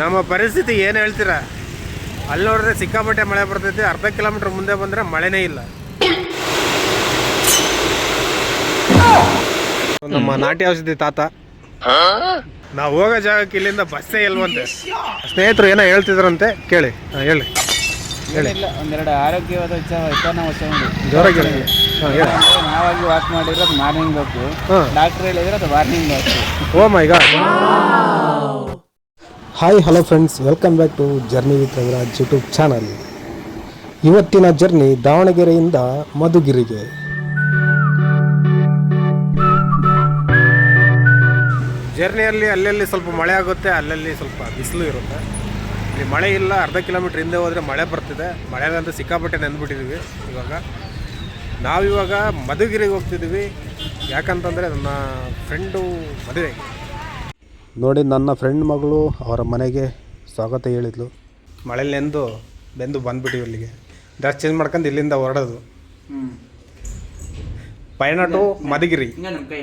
ನಮ್ಮ ಪರಿಸ್ಥಿತಿ ಏನು ಹೇಳ್ತೀರಾ? ಅಲ್ಲಿ ನೋಡಿದ್ರೆ ಸಿಕ್ಕಾಪಟ್ಟೆ ಮಳೆ ಬರ್ತೈತಿ ಅರ್ಧ ಕಿಲೋಮೀಟರ್ ಮುಂದೆ ಬಂದರೆ ಮಳೆನೇ ಇಲ್ಲ. ನಮ್ಮ ನಾಟಿ ಔಷಧಿ ತಾತ. ನಾವು ಹೋಗೋ ಜಾಗಕ್ಕೆ ಇಲ್ಲಿಂದ ಬಸ್ಸೇ ಇಲ್ವಂತೆ. ಸ್ನೇಹಿತರು ಏನೋ ಹೇಳ್ತಿದ್ರಂತೆ ಕೇಳಿ. ಹಾಂ ಹೇಳಿ. ಹೇಳಿ. ಇಲ್ಲ ಒಂದೆರಡು ಆರೋಗ್ಯವಾದ ವಿಚಾರ ವಿಚಾರನ ಜೋರಾಗಿ ಹೇಳಿ. ಹಾಂ ಹೇಳಿ. ನಾವಾಗಿ ವಾಕ್ ಮಾಡಿರೋದು ಮಾರ್ನಿಂಗ್ ಬೇಕು ಹಾಂ. ಡಾಕ್ಟರ್ ಹೇಳಿದ್ರೆ ಅದು ವಾರ್ನಿಂಗ್ ಬೇಕು ಓ my God. Hi hello friends welcome back to journey with Raviraj YouTube channel ಇವತ್ತಿನ ಜರ್ನಿ ದಾವಣಗೆರೆಯಿಂದ ಮಧುಗಿರಿಗೆ. ಜರ್ನಿಯಲ್ಲಿ ಅಲ್ಲಲ್ಲಿ ಸ್ವಲ್ಪ ಮಳೆ ಆಗುತ್ತೆ, ಅಲ್ಲಲ್ಲಿ ಸ್ವಲ್ಪ ಬಿಸಿಲು ಇರುತ್ತೆ. ಇಲ್ಲಿ ಮಳೆ ಇಲ್ಲ, ಅರ್ಧ ಕಿಲೋಮೀಟ್ರ್ ಹಿಂದೆ ಹೋದರೆ ಮಳೆ ಬರ್ತಿದೆ. ಮಳೆಗಂತೂ ಸಿಕ್ಕಾಪಟ್ಟೆ ನೆಂದ್ಬಿಟ್ಟಿದ್ದೀವಿ ಇವಾಗ. ನಾವಿವಾಗ ಮಧುಗಿರಿಗೆ ಹೋಗ್ತಿದ್ವಿ. ಯಾಕಂತಂದರೆ ನನ್ನ ಫ್ರೆಂಡು ಮದುವೆ ನೋಡಿ ನನ್ನ ಫ್ರೆಂಡ್ ಮಗಳು ಅವರ ಮನೆಗೆ ಸ್ವಾಗತ ಹೇಳಿದ್ಲು. ಮಳೆಯಲ್ಲಿ ನೆಂದು ಬೆಂದು ಬಂದ್ಬಿಟ್ಟಿವಿ ಇಲ್ಲಿಗೆ. ಡ್ರೆಸ್ ಚೇಂಜ್ ಮಾಡ್ಕೊಂಡು ಇಲ್ಲಿಂದ ಹೊರಡೋದು. ಪಯಣ ಟು ಕೈ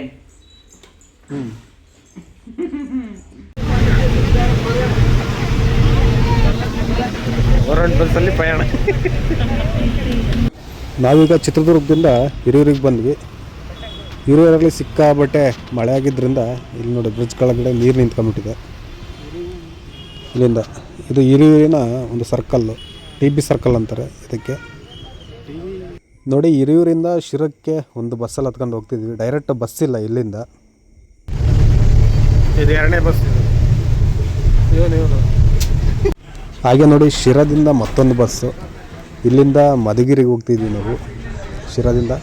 ಗೌರ್ಮೆಂಟ್ ಬಸ್ಸಲ್ಲಿ ಪಯಣ ನಾವೀಗ ಚಿತ್ರದುರ್ಗದಿಂದ ಹಿರಿಯೂರಿಗೆ ಬಂದ್ವಿ. ಹಿರಿಯೂರಲ್ಲಿ ಸಿಕ್ಕಾಬಟ್ಟೆ ಮಳೆ ಆಗಿದ್ದರಿಂದ ಇಲ್ಲಿ ನೋಡಿ ಬ್ರಿಡ್ಜ್ ಕೆಳಗಡೆ ನೀರು ನಿಂತ್ಕೊಂಡ್ಬಿಟ್ಟಿದೆ. ಇಲ್ಲಿಂದ. ಇದು ಹಿರಿಯೂರಿನ ಒಂದು ಸರ್ಕಲ್ಲು ಟಿ ಬಿ ಸರ್ಕಲ್ ಅಂತಾರೆ ಇದಕ್ಕೆ. ನೋಡಿ ಹಿರಿಯೂರಿಂದ ಶಿರಕ್ಕೆ ಒಂದು ಬಸ್ಸಲ್ಲಿ ಹತ್ಕೊಂಡು ಹೋಗ್ತಿದ್ವಿ. ಡೈರೆಕ್ಟ್ ಬಸ್ ಇಲ್ಲ ಇಲ್ಲಿಂದ. ಇದು ಎರಡನೇ ಬಸ್ ಹಾಗೆ ನೋಡಿ ಶಿರದಿಂದ ಮತ್ತೊಂದು ಬಸ್ಸು ಇಲ್ಲಿಂದ ಮಧುಗಿರಿಗೆ ಹೋಗ್ತಿದ್ವಿ ನಾವು. ಶಿರದಿಂದ.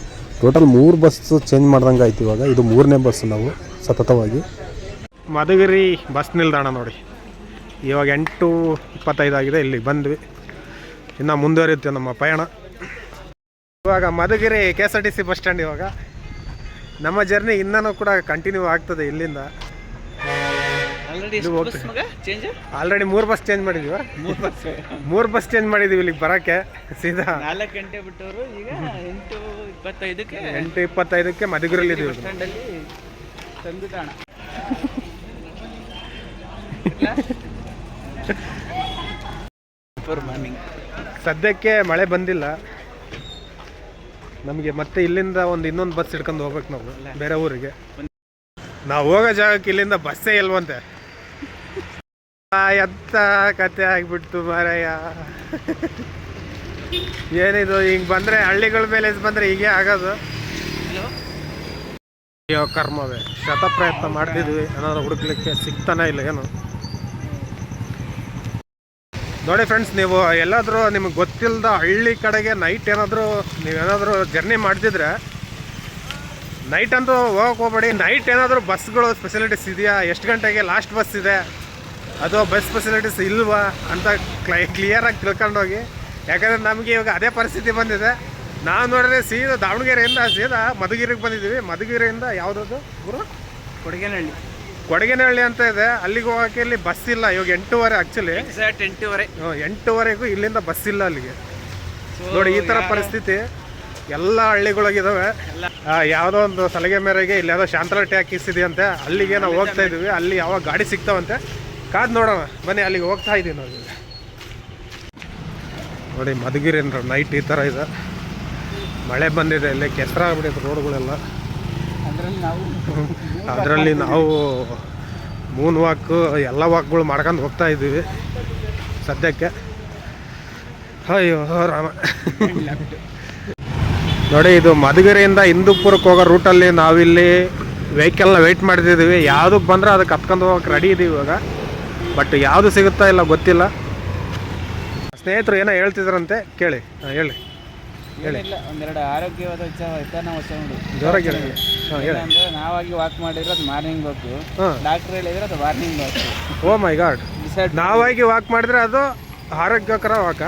ಟೋಟಲ್ ಮೂರು ಬಸ್ಸು ಚೇಂಜ್ ಮಾಡ್ದಂಗೆ ಆಯ್ತು ಇವಾಗ. ಇದು ಮೂರನೇ ಬಸ್ ನಾವು, ಸತತವಾಗಿ. ಮಧುಗಿರಿ ಬಸ್ ನಿಲ್ದಾಣ ನೋಡಿ. ಇವಾಗ ಎಂಟು ಇಪ್ಪತ್ತೈದು ಆಗಿದೆ, ಇಲ್ಲಿ ಬಂದ್ವಿ. ಇನ್ನು ಮುಂದುವರಿಯುತ್ತೆ ನಮ್ಮ ಪಯಣ. ಇವಾಗ Madhugiri K S R T C bus stand ಇವಾಗ. ನಮ್ಮ ಜರ್ನಿ ಇನ್ನೂ ಕೂಡ ಕಂಟಿನ್ಯೂ ಆಗ್ತದೆ ಇಲ್ಲಿಂದ. ಆಲ್ರೆಡಿ ಇದು ಮಗ ಚೇಂಜ್ ಆಲ್ರೆಡಿ ಮೂರು ಬಸ್ ಚೇಂಜ್ ಮಾಡಿದೀವ? ಮೂರು ಬಸ್ ಮೂರು ಬಸ್ ಚೇಂಜ್ ಮಾಡಿದೀವಿ ಇಲ್ಲಿಗೆ ಬರಕ್ಕೆ ಸೀದಾ. ನಾಲ್ಕು ಗಂಟೆ ಬಿಟ್ಟವರು ಈಗ ಎಂಟು ಇಪ್ಪತ್ತೈದಕ್ಕೆ ಎಂಟು ಇಪ್ಪತ್ತೈದಕ್ಕೆ ಮಧುಗಿರಲ್ಲಿ ಇದೀವಿ ಸ್ಟ್ಯಾಂಡಲ್ಲಿ ತಂದು ತಾಣ ಮಾರ್ನಿಂಗ್ ಸದ್ಯಕ್ಕೆ ಮಳೆ ಬಂದಿಲ್ಲ. ನಮಗೆ ಮತ್ತೆ ಇಲ್ಲಿಂದ ಒಂದು ಇನ್ನೊಂದು ಬಸ್ ಹಿಡ್ಕೊಂಡು ಹೋಗ್ಬೇಕು ನಾವು ಬೇರೆ ಊರಿಗೆ. ನಾವು ಹೋಗೋ ಜಾಗಕ್ಕೆ ಇಲ್ಲಿಂದ ಬಸ್ಸೇ ಇಲ್ವಂತೆ. ಆ, ಎಂತ ಕತೆ ಆಗಿಬಿಡ್ತು ಮಾರಯ್ಯ ಏನಿದು ಹಿಂಗೆ ಬಂದರೆ ಹಳ್ಳಿಗಳ ಮೇಲೆ ಬಂದರೆ ಹೀಗೆ ಆಗೋದು. ಅಯ್ಯೋ ಕರ್ಮವೇ. ಶತ ಪ್ರಯತ್ನ ಮಾಡ್ತಿದ್ವಿ. ಏನಾದ್ರು ಹುಡುಕ್ಲಿಕ್ಕೆ ಸಿಗ್ತಾನೆ ಇಲ್ಲ ಏನು? ನೋಡಿ ಫ್ರೆಂಡ್ಸ್ ನೀವು ಎಲ್ಲಾದರೂ ನಿಮಗೆ ಗೊತ್ತಿಲ್ಲದ ಹಳ್ಳಿ ಕಡೆಗೆ ನೈಟ್ ಏನಾದರೂ ನೀವೇನಾದರೂ ಜರ್ನಿ ಮಾಡ್ತಿದ್ರೆ ನೈಟ್ ಅಂತೂ ಹೋಗಕ್ಕೆ ಹೋಗ್ಬೇಡಿ. ನೈಟ್ ಏನಾದರೂ ಬಸ್ಗಳು ಫೆಸಿಲಿಟೀಸ್ ಇದೆಯಾ? ಎಷ್ಟು ಗಂಟೆಗೆ ಲಾಸ್ಟ್ ಬಸ್ ಇದೆ? ಅಥವಾ ಬಸ್ ಫೆಸಿಲಿಟೀಸ್ ಇಲ್ವಾ ಅಂತ ಕ್ಲೈ ಕ್ಲಿಯರಾಗಿ ತಿಳ್ಕೊಂಡೋಗಿ. ಯಾಕಂದರೆ ನಮಗೆ ಇವಾಗ ಅದೇ ಪರಿಸ್ಥಿತಿ ಬಂದಿದೆ. ನಾವು ನೋಡಿದ್ರೆ ಸೀದಾ ದಾವಣಗೆರೆಯಿಂದ ಸೀದಾ ಮಧುಗಿರಿಗೆ ಬಂದಿದ್ದೀವಿ. ಮಧುಗಿರಿಯಿಂದ ಯಾವುದದು ಗುರು? ಕೊಡಗೇನಹಳ್ಳಿ. ಕೊಡಗೇನಹಳ್ಳಿ ಅಂತ ಇದೆ. ಅಲ್ಲಿಗೆ ಹೋಗೋಕೆ ಇಲ್ಲಿ ಬಸ್ ಇಲ್ಲ. ಇವಾಗ ಎಂಟೂವರೆ ಆ್ಯಕ್ಚುಲಿ ಎಕ್ಸಾಕ್ಟ್ ಎಂಟೂವರೆ. ಎಂಟೂವರೆಗೂ ಇಲ್ಲಿಂದ ಬಸ್ ಇಲ್ಲ ಅಲ್ಲಿಗೆ. ನೋಡಿ ಈ ಥರ ಪರಿಸ್ಥಿತಿ. ಎಲ್ಲ ಹಳ್ಳಿಗಳಿಗಿದಾವೆ ಯಾವುದೋ ಒಂದು ಸಲಿಗೆ ಮೇರೆಗೆ ಇಲ್ಲಿ ಯಾವುದೋ ಶಾಂತಲಟ್ಟಿ ಹಾಕಿಸಿದೆಯಂತೆ ಅಲ್ಲಿಗೆ ನಾವು ಹೋಗ್ತಾ ಇದ್ದೀವಿ. ಅಲ್ಲಿ ಯಾವಾಗ ಗಾಡಿ ಸಿಗ್ತಾವಂತೆ. ಕಾದ್ ನೋಡೋಣ. ಬನ್ನಿ, ಅಲ್ಲಿಗೆ ಹೋಗ್ತಾ ಇದ್ದೀವಿ ನೋಡಿ. ನೋಡಿ ಮಧುಗಿರಿ ಅಂದ್ರೆ ನೈಟ್ ಈ ಥರ ಇದೆ. ಮಳೆ ಬಂದಿದೆ, ಇಲ್ಲಿ ಕೆಸರ ಆಗ್ಬಿಟ್ಟಿದೆ ರೋಡ್ಗಳೆಲ್ಲ. ಅದರಲ್ಲಿ ನಾವು ಮೂನ್ ವಾಕ್ ಎಲ್ಲ ವಾಕ್ಗಳು ಮಾಡ್ಕೊಂಡು ಹೋಗ್ತಾ ಇದ್ದೀವಿ ಸದ್ಯಕ್ಕೆ. ಅಯ್ಯೋ, ರಾಮ. ನೋಡಿ, ಇದು ಮಧುಗಿರಿಯಿಂದ ಹಿಂದೂಪುರಕ್ಕೆ ಹೋಗೋ ರೂಟಲ್ಲಿ ನಾವಿಲ್ಲಿ ವೆಹಿಕಲ್ನ ವೆಯ್ಟ್ ಮಾಡ್ತಿದ್ದೀವಿ. ಯಾವುದಕ್ಕೆ ಬಂದರೆ ಅದಕ್ಕೆ ಹತ್ಕೊಂಡು ಹೋಗಕ್ಕೆ ರೆಡಿ ಇದೀವಿ ಇವಾಗ. ಬಟ್ ಯಾವುದು ಸಿಗುತ್ತಾ ಇಲ್ಲ ಗೊತ್ತಿಲ್ಲ. ಸ್ನೇಹಿತರು ಏನೋ ಹೇಳ್ತಿದ್ರಂತೆ ಕೇಳಿ. ಹಾಂ ಹೇಳಿ. ಏನಿಲ್ಲ ಒಂದೆರಡು ಆರೋಗ್ಯವಾದ ವಿಚಾರ ವಶ ಉಂಟು ಜೋರಾಗಿ ಹೇಳಿ. ಹಾಂ ಹೇಳಿ. ಅಂದ್ರೆ ನಾವಾಗಿ ವಾಕ್ ಮಾಡಿರೋದು ಮಾರ್ನಿಂಗ್ ಬೇಕು ಹಾಂ. ಡಾಕ್ಟರ್ ಹೇಳಿದ್ರೆ ಅದು ವಾರ್ನಿಂಗ್ ವಾಕು ಓ ಮೈ ಗಾಡ್ ಡಿಸೈಡ್ ನಾವಾಗಿ ವಾಕ್ ಮಾಡಿದ್ರೆ ಅದು ಆರೋಗ್ಯಕರ ವಾಕ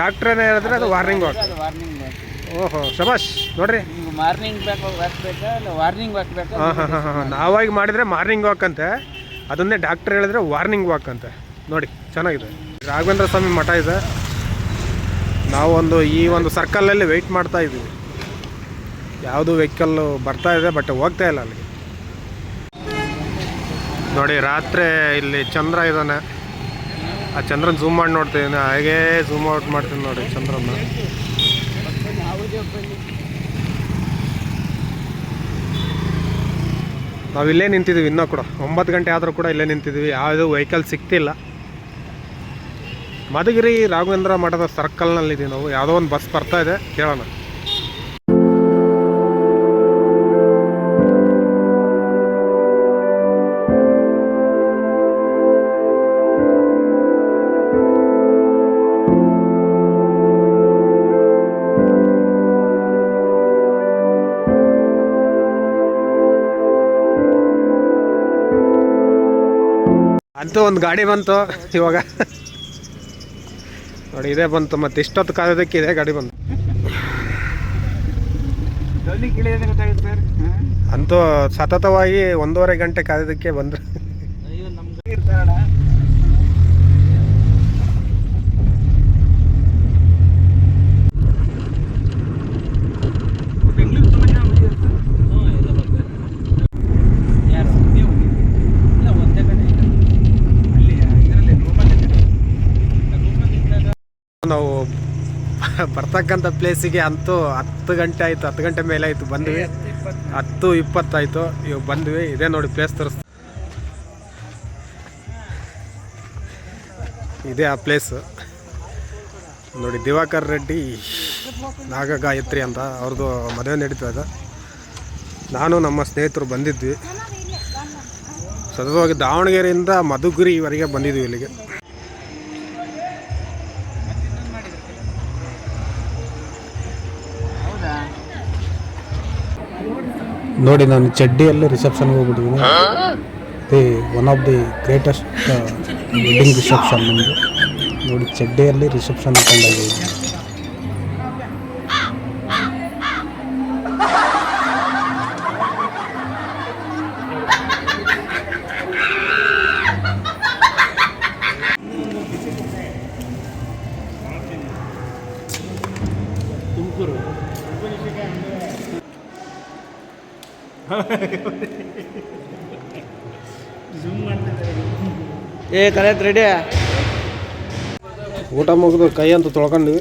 ಡಾಕ್ಟ್ರೇನೇ ಹೇಳಿದ್ರೆ ಅದು ವಾರ್ನಿಂಗ್ ವಾಕ್ ಅದು ವಾರ್ನಿಂಗ್ ಬೇಕು ಓಹೋ ಶಬಾಷ್ ನೋಡ್ರಿ. ನಿಮ್ಗೆ ಮಾರ್ನಿಂಗ್ ವಾಕ್ ವಾಕ್ ಬೇಕಾ ಇಲ್ಲ ವಾರ್ನಿಂಗ್ ವಾಕ್ ಬೇಕಾ? ಹಾಂ ಹಾಂ ಹಾಂ ನಾವಾಗಿ ಮಾಡಿದ್ರೆ ಮಾರ್ನಿಂಗ್ ವಾಕ್ ಅಂತೆ. ಅದನ್ನೇ ಡಾಕ್ಟರ್ ಹೇಳಿದ್ರೆ ವಾರ್ನಿಂಗ್ ವಾಕ್ ಅಂತೆ. ನೋಡಿ, ಚೆನ್ನಾಗಿದೆ. ರಾಘವೇಂದ್ರ ಸ್ವಾಮಿ ಮಠ ಇದೆ. ನಾವೊಂದು ಈ ಒಂದು ಸರ್ಕಲಲ್ಲಿ ವೆಯ್ಟ್ ಮಾಡ್ತಾ ಇದ್ದೀವಿ. ಯಾವುದು ವೆಹಿಕಲ್ಲು ಬರ್ತಾ ಇದೆ ಬಟ್ ಹೋಗ್ತಾ ಇಲ್ಲ ಅಲ್ಲಿಗೆ. ನೋಡಿ, ರಾತ್ರಿ ಇಲ್ಲಿ ಚಂದ್ರ ಇದ್ದಾನೆ. ಆ ಚಂದ್ರನ ಝೂಮ್ ಮಾಡಿ ನೋಡ್ತಿದ್ದೀನಿ ಹಾಗೇ ಝೂಮ್ ಔಟ್ ಮಾಡ್ತೀನಿ ನೋಡಿ ಚಂದ್ರನ ನಾವು ಇಲ್ಲೇ ನಿಂತಿದ್ದೀವಿ ಇನ್ನೂ ಕೂಡ. ಒಂಬತ್ತು ಗಂಟೆ ಆದರೂ ಕೂಡ ಇಲ್ಲೇ ನಿಂತಿದ್ದೀವಿ ಯಾವುದು ವೆಹಿಕಲ್ ಸಿಗ್ತಿಲ್ಲ ಮಧುಗಿರಿ ರಾಘವೇಂದ್ರ ಮಠದ ಸರ್ಕಲ್ನಲ್ಲಿದ್ದೀವಿ ನಾವು. ಯಾವುದೋ ಒಂದು ಬಸ್ ಬರ್ತಾ ಇದೆ, ಕೇಳೋಣ. ಅಂತೂ ಒಂದು ಗಾಡಿ ಬಂತು, ಇವಾಗ. ನೋಡಿ, ಇದೇ ಬಂತು, ಮತ್ತೆ ಇಷ್ಟೊತ್ತು ಕಾಯೋದಕ್ಕೆ ಇದೇ ಗಾಡಿ ಬಂತು. ಅಂತೂ ಸತತವಾಗಿ ಒಂದೂವರೆ ಗಂಟೆ ಕಾಯೋದಕ್ಕೆ ಬಂದ್ರು ಅಯ್ಯೋ ನಮ್ಗೆ ಇರ್ತಾರಣ ಬೆಂಗಳೂರು ತುಂಬ ಜನ ಬಂದಿದ್ದಾರೆ ಸರ್ ಹ್ಞೂ ಎಲ್ಲ ಬರ್ತಾರೆ ಯಾರು ನೀವು ಇಲ್ಲ ಒಂದೇ ಕಡೆ ಅಲ್ಲಿ ಇದರಲ್ಲಿ ರೂಮಲ್ಲಿ ರೂಮಲ್ಲಿದ್ದಾಗ ನಾವು ಬರ್ತಕ್ಕಂಥ ಪ್ಲೇಸಿಗೆ ಅಂತೂ ಹತ್ತು ಗಂಟೆ ಆಯಿತು, ಹತ್ತು ಗಂಟೆ ಮೇಲೆ ಆಯಿತು, ಬಂದ್ವಿ. ಹತ್ತು ಇಪ್ಪತ್ತಾಯಿತು ಇವಾಗ ಬಂದ್ವಿ. ಇದೇ ನೋಡಿ ಪ್ಲೇಸ್ ತೋರಿಸ್ ಇದೇ ಆ ಪ್ಲೇಸು ನೋಡಿ ದಿವಾಕರ್ ರೆಡ್ಡಿ, ನಾಗ ಗಾಯತ್ರಿ ಅಂತ ಅವ್ರದ್ದು ಮದುವೆ ನಡೀತಾ ಇದೆ ನಾನು ನಮ್ಮ ಸ್ನೇಹಿತರು ಬಂದಿದ್ವಿ. ಸತತವಾಗಿ ದಾವಣಗೆರೆಯಿಂದ ಮಧುಗಿರಿವರೆಗೆ ಬಂದಿದ್ವಿ ಇಲ್ಲಿಗೆ. ನೋಡಿ ನಾನು ಚಡ್ಡಿಯಲ್ಲಿ ರಿಸೆಪ್ಷನ್ಗೆ ಹೋಗ್ಬಿಟ್ಟಿದ್ದೀನಿ. The one of the greatest wedding reception ನಮ್ಮದು ನೋಡಿ ಚಡ್ಡಿಯಲ್ಲಿ ರಿಸೆಪ್ಷನ್ ಅಟೆಂಡ್ ತುಮಕೂರು ಏ ಕರೆಕ್ಟ್ ರೆಡಿ. ಊಟ ಮುಗಿದು ಕೈ ಅಂತ ತೊಳ್ಕೊಂಡ್ವಿ.